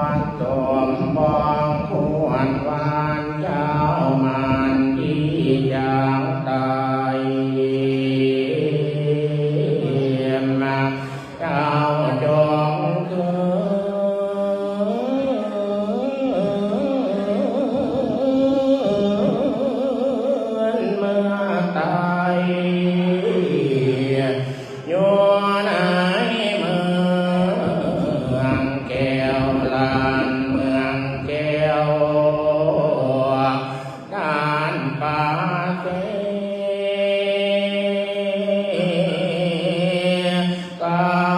One, Lord. Bye.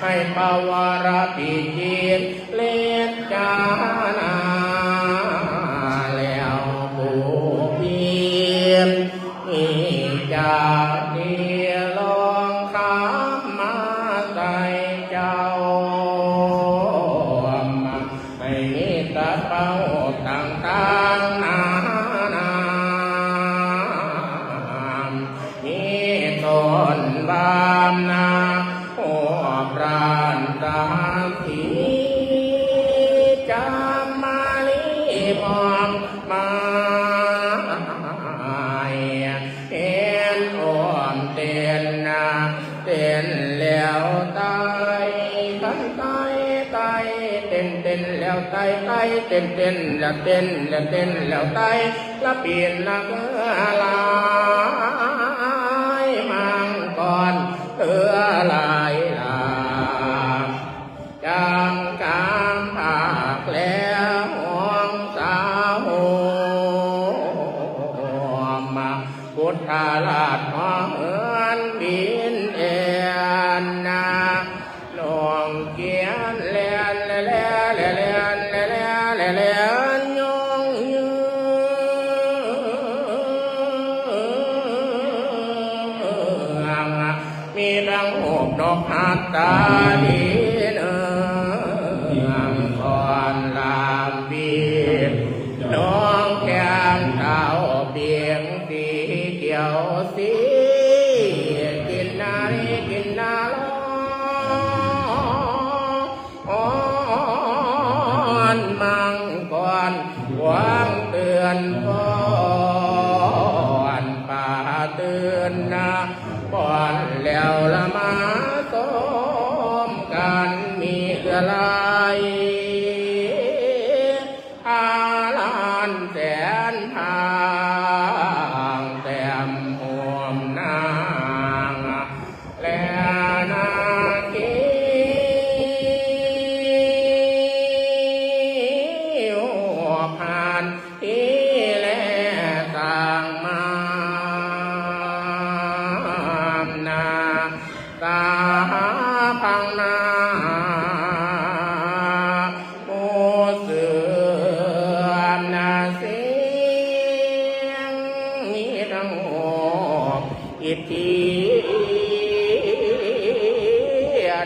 ให้ภาวารปิจิต ไตไตเต้นเต้นแล้วเต้นแล้วเต้นแล้วไตละเปลี่ยนละเอกลายมังกรเออลาย นกอัตตาดี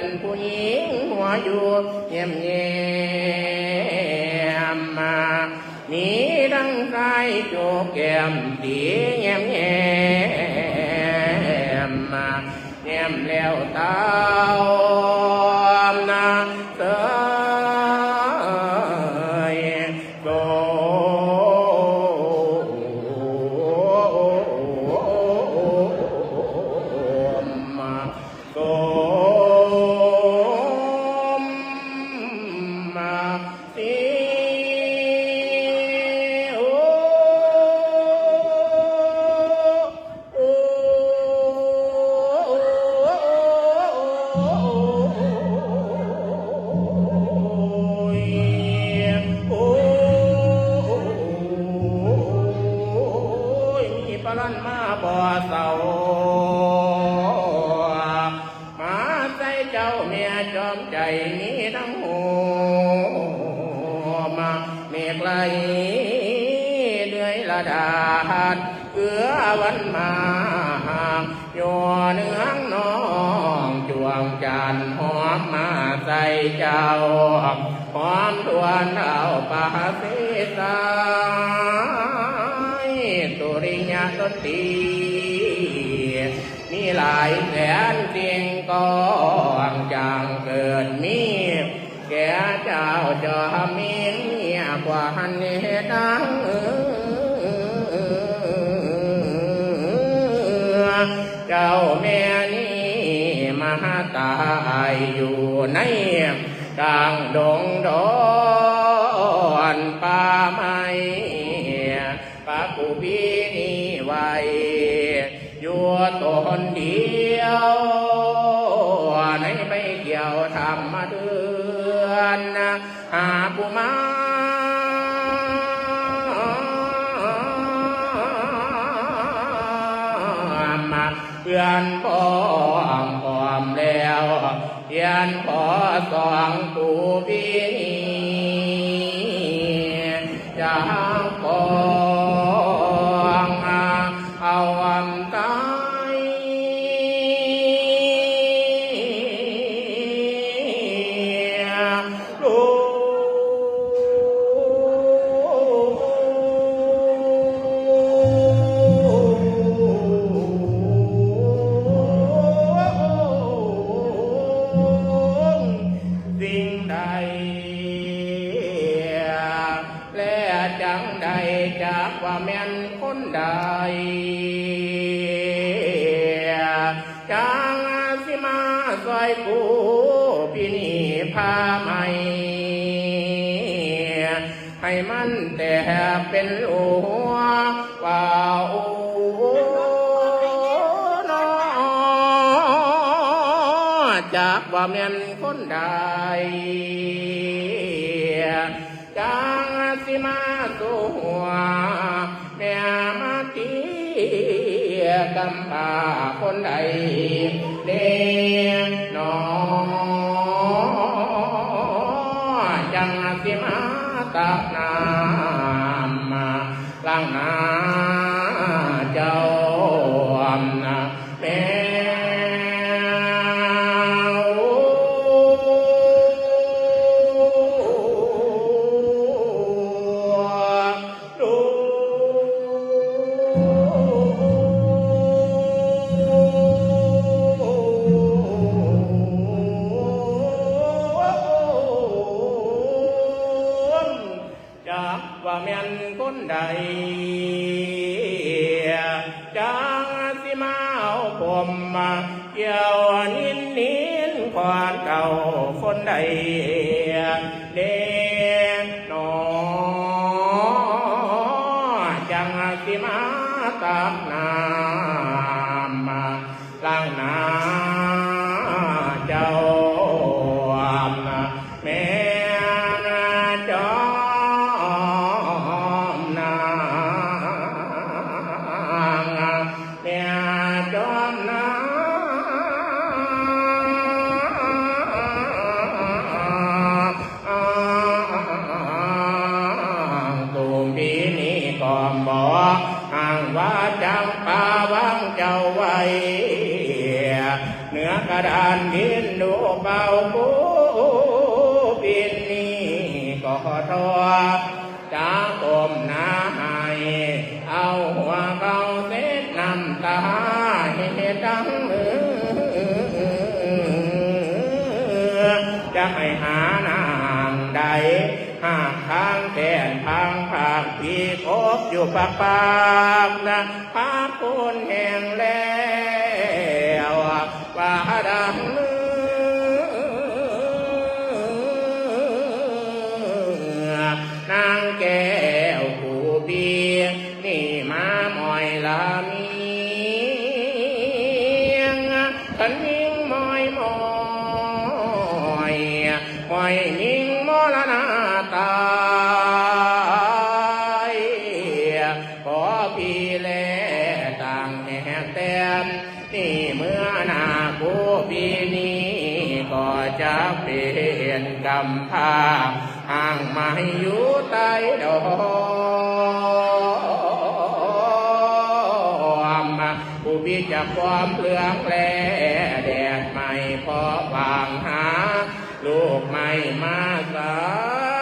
นผู้หญิงหัวอยู่เยี่ยมเยี่ยมมานี้ดังกายโจกแก้มตีเยี่ยมเยี่ยมมาเยี่ยมแล้วเต้า นตรีมีหลายแสนเสียงก้องจางเกิดมีแก่เจ้าจะมีเมียกว่าหันเนดังเจ้าแม่นี้มาตายอยู่ในกลางดงดอนป่าไม้ ตนเดียว ในไม่เกี่ยวทำมาเดือนหาผู้มามาเพื่อนพ้องพร้อมแล้วเพียนขอสองตูพี่ เป็นหัวว่าโอ้นอจากว่าแม่นคนใดจังสิมาตัวแม่มาตีกำพร้าคนใดเด้นอจังสิมาตักนาางน้า จังสิมาเอาผมมาเกี่ยวนินนินควานเก่าคนใด ปากปากนะพาปูนแห่งแล ห่างมาอยู่ใต้ดอกผู้พิจะความเลืองแลแดดไม่พอวางหา ลูกไม่มาสา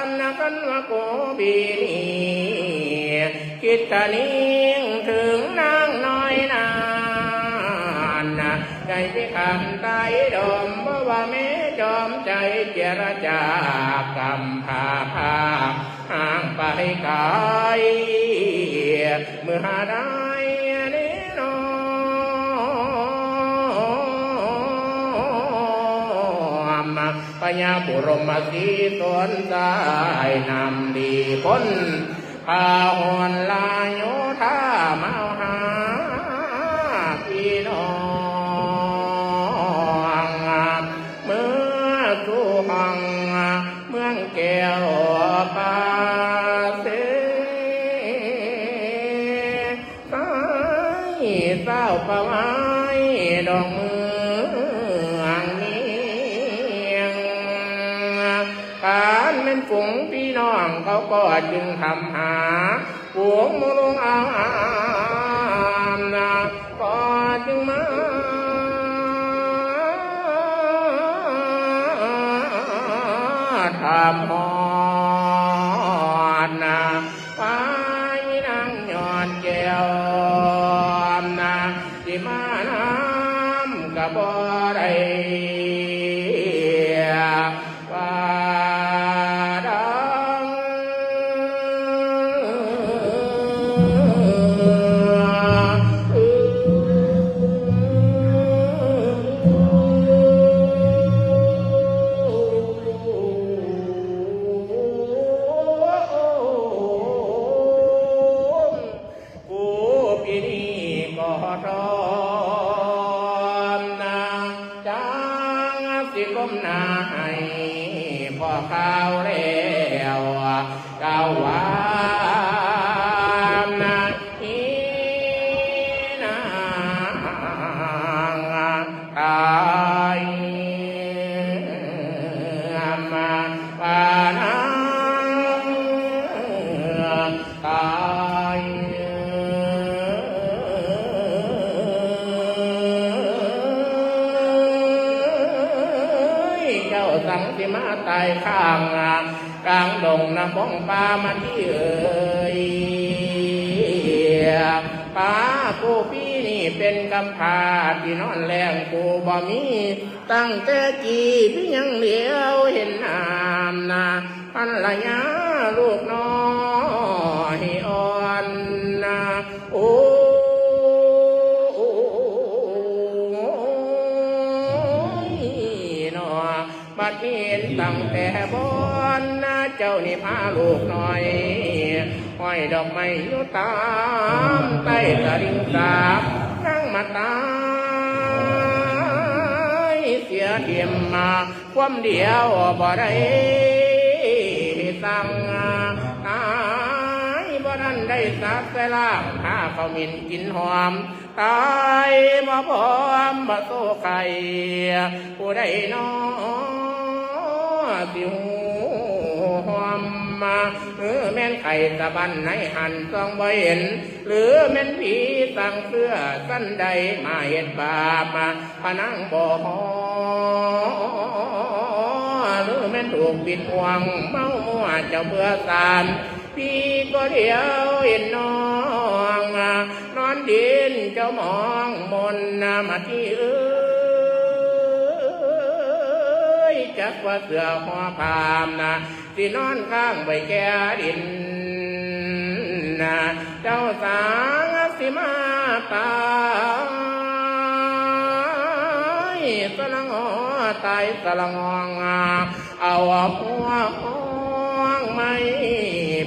นนักันว่าโกบีนี่คิดกะนิ่งถึงนา ใจที่คำใต้ดมเพราะว่าแม่จอมใจเจรจากำพาพาห่างไปไกลเมื่อได้เนนอมพญาบุรมสีสวนสายนำดีพ้นพาหอนลาโยธามา จึงทำหาฝูงมลงอามนะก็จึงมาทำหอนนะไปนั่งย้อนแก้วนะที่มาน้ำกับบ่ได้ ให้พ่อข้าวแล้วเก้าววา งดงน้ำบ้องปลามาที่เอ่ยปลากูพี่นี่เป็นกำพาที่นอนแรงกูบ่มี ตั้งแต่กี่พี่ยังเหลียวเห็นน้ำนาพันละยาลูกน้อง เจ้านี่พาลูกหน่อยห้อยดอกไม้อยู่ตามใต้ตะลิงสาบนั่งมาตายเสียเทียมมาความเดียวบ่ได้สั่งตายบ่ทันได้สักแต่ล่างหาเขามินกินหอมตายบ่พร้อมบ่โตไข่ผู้ใดน้อสิหูหอ มมาเออแม่นไข่ตะบันไหนหันต้องบ่เห็น หรือแม่นผีสั่งเสื้อสั้นใดมาเห็ดบาปมาพนังบ่หอหรือแม่นถูกปิดหวงเมามัวเจ้าเบื่อสารพี่ก็เดียวเห็นน้องนอนดินเจ้ามองมนนามาที่เอ้ย จักว่าเสือหัวพามนะที่นอนข้างใบแก่ดินนะเจ้าสางสิมาตายสลังหอตายสลังหองเอาหัวองไม่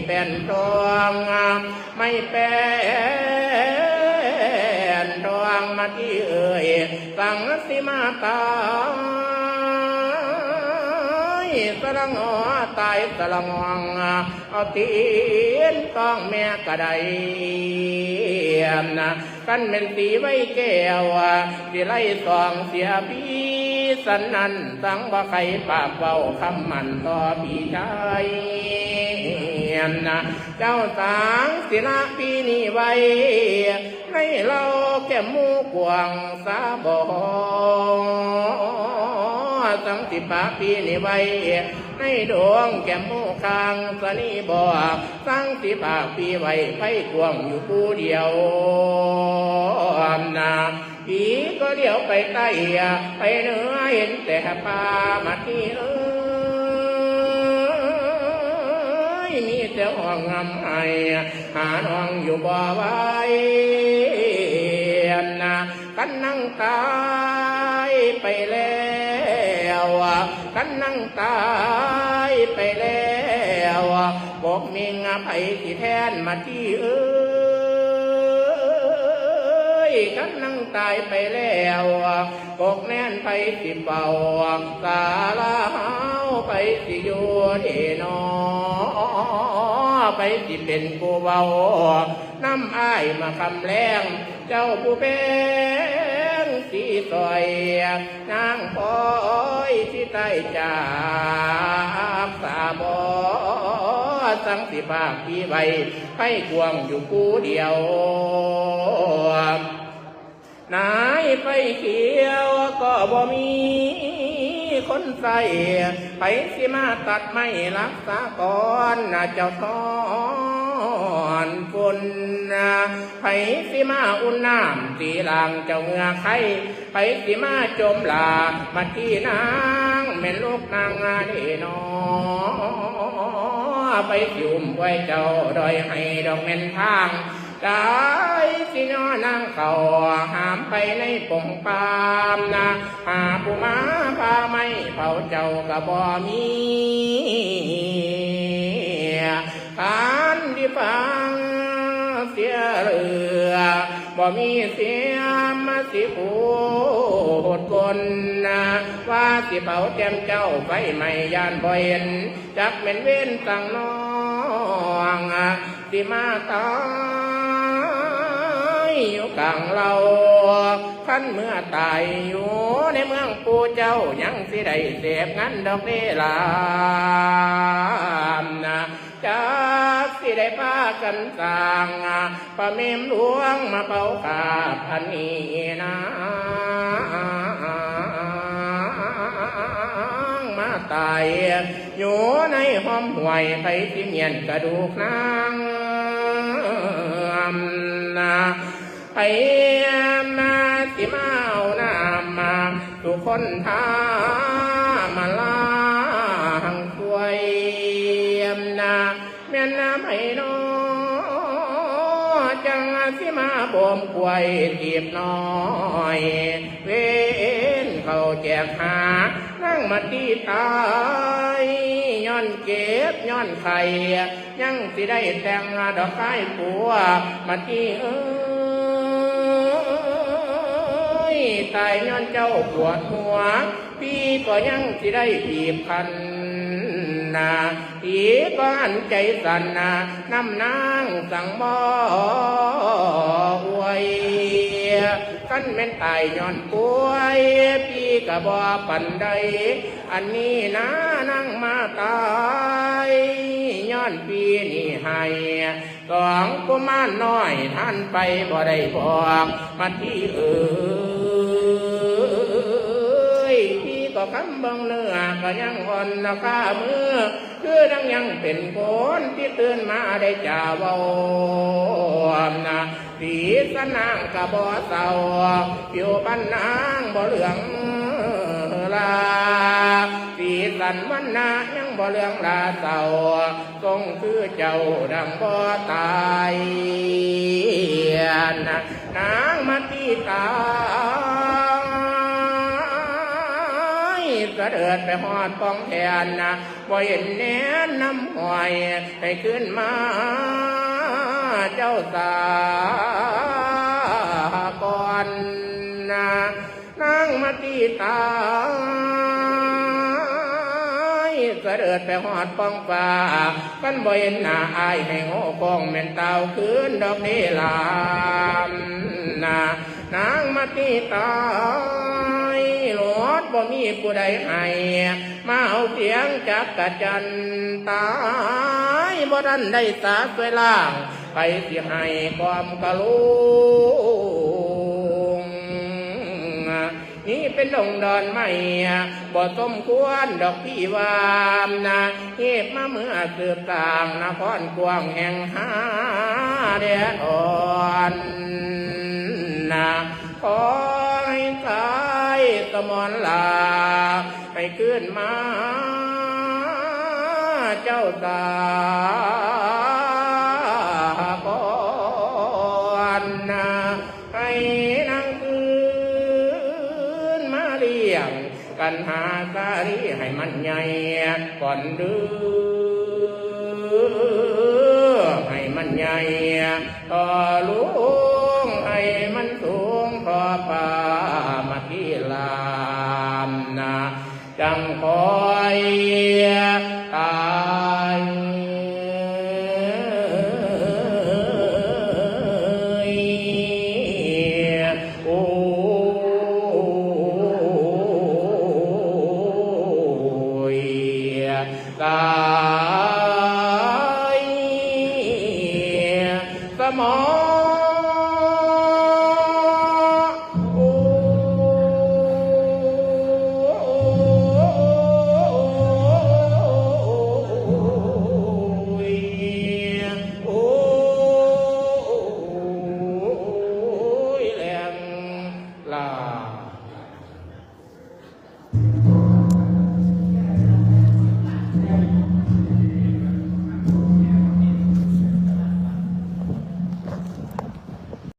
เป็นดวงไม่เป็นดวงมาที่เอ่ยสังสิมาตาย สลังหอตายสลังวังเอาตีนต้องแม่กระไดนะกันเป็นตีไว้แก้วสิไล่สองเสียพี่สันนันสังว่าใครปากเบาคำมันต่อพี่ชายนะเจ้าสางศิลาปีนี้ไว้ให้เราแก่มูกวางสาบอ สังสิปาปีนี้ไว้ให้ดวงแก้มหมูคางสนีบอกสังสิปาปีไว้ไปกวงอยู่ผู้เดียวนาผีก็เดียวไปใต้ไปเหนือเห็นแต่ป่ามาที่เอ้ยมีแต่ห้องงำไห้หาน้องอยู่บ่ไว้นะกันนั่งตายไปแล้ว กันนั่งตายไปแล้วบอกมีงาไผที่แทนมาที่เอ้ยกันนั่งตายไปแล้วกกแน่นไปสิเบาสาลาเฮาไปสิอยู่ที่นอไปสิเป็นกูเบาน้ำอ้ายมาคำแรงเจ้าผู้เป็น สีซอยนางพอยที่ใต้จากสาบอสังสิบาพี่ใบไปกวงอยู่กูเดียวนายไปเขียวก็บ่มีคนใส่ไปสิมาตัดไม่รักษาก่อนนะเจ้าทอ นฝุ่นนะไปสิมาอุ่นน้ำสีลางเจ้าเงือไข่ไปสิมาจมลามาที่นางแม่นลูกนางงาเดนอไปยุ่มไว้เจ้าดอยให้ดอกเม่นทางกายสินอนางเขาหามไปในปงปามนะหาปูมาพาไม่เผาเจ้ากระบ่มีขาน บ่มีเสียมสิผูดคนนะว่าสิเผาแจมเจ้าไฟไม่ยานบ่เห็น จักเป็นเว้นตั้งน้องสิมาตายอยู่กลางเราขั้นเมื่อตายอยู่ในเมืองปูเจ้ายังสิได้เสพงั้นดอกเดลามนะ จากสิได้พากันสร้างประเมมหลวงมาเป่ากาพันนี้นะมาตายอยู่ในห้อมห่วยไปที่เมียนกระดูกนางนาไปมาสิมาเอาน้ำมาทุกคนทามาลา สิมาบ่มควยทีบน้อย เวนเขาแจกหา นั่งมาตีตายย้อนเก็บย้อนไข่ยังสิได้แต่งดอกไม้ปัวมาที่เอ้ยตายย้อนเจ้าปวดหัว พี่ก็ยังสิได้บีบคัน นาอีก็อันใจสันนาน้ำนางสังบ่อวยกันแม่นตายย้อนป่วยพี่ก็บ่ปันใด อันนี้นะนั่งมาตายย้อนพี่นี่ให้สองกุมารน้อยท่านไปบ่ได้บอกมาที่เอ่ย คำบังเนื้อก็ยังอ่อนราคามือ คือดังยังเป็นคนที่ตื่นมาได้จ่าเบานะสีสนางกะบ่เศร้าผิวปันนางบ่เหลืองลาสีสันวันนายังบ่เหลืองลาเศร้าทรงคือเจ้าดังบ่ตายนะนางมาตีตา กระเดินไปหอดป้องแทนนะบ่เห็นแน่น้ำหอยให้ขึ้นมาเจ้าสาก่อนนะนั่งมาตีตายเสดไปหอดป้องฟ้ากันบ่เห็นหน้าอายให้โง่กองแม่นเต่าคืนดอกนี้ลามนา นางมาตีตายหลอดบ่มีผู้ใดให้มาเอาเสียงจากกระจันตายบ่ทันได้สาสวยล่าง ไปสิให้ความกะลุงนี่เป็นดงดอนไม่บ่สมควรดอกพี่วามนะเก็บมาเมื่อสืบต่างนครกวางแห่งหาแดนอ่อน นะขอให้สายสมอนลาให้ขึ้นมา เจ้าตาก่อนนะให้นางคืนมาเลี้ยง กันหาสารีให้มันใหญ่ก่อนดือให้มันใหญ่ต่อ อยตายโอ้ยตาย